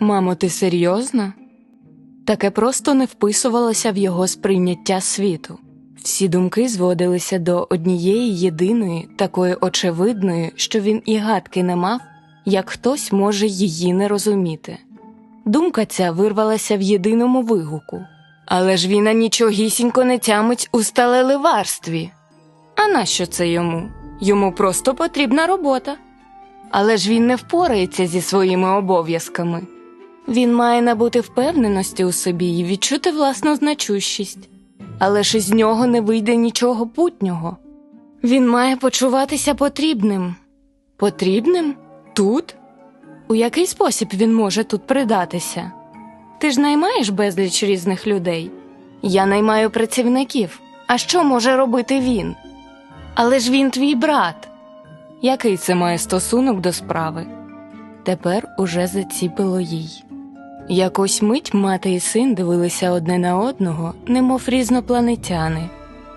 Мамо, ти серйозно? Таке просто не вписувалося в його сприйняття світу. Всі думки зводилися до однієї єдиної, такої очевидної, що він і гадки не мав, як хтось може її не розуміти. Думка ця вирвалася в єдиному вигуку. Але ж він нічогісінько не тямить у сталеливарстві. А нащо це йому? Йому просто потрібна робота. Але ж він не впорається зі своїми обов'язками. Він має набути впевненості у собі і відчути власну значущість. Але ж із нього не вийде нічого путнього. Він має почуватися потрібним. Потрібним? Тут? У який спосіб він може тут придатися? Ти ж наймаєш безліч різних людей. Я наймаю працівників. А що може робити він? Але ж він твій брат. Який це має стосунок до справи? Тепер уже заціпило їй. Якось мить мати і син дивилися одне на одного, немов різнопланетяни.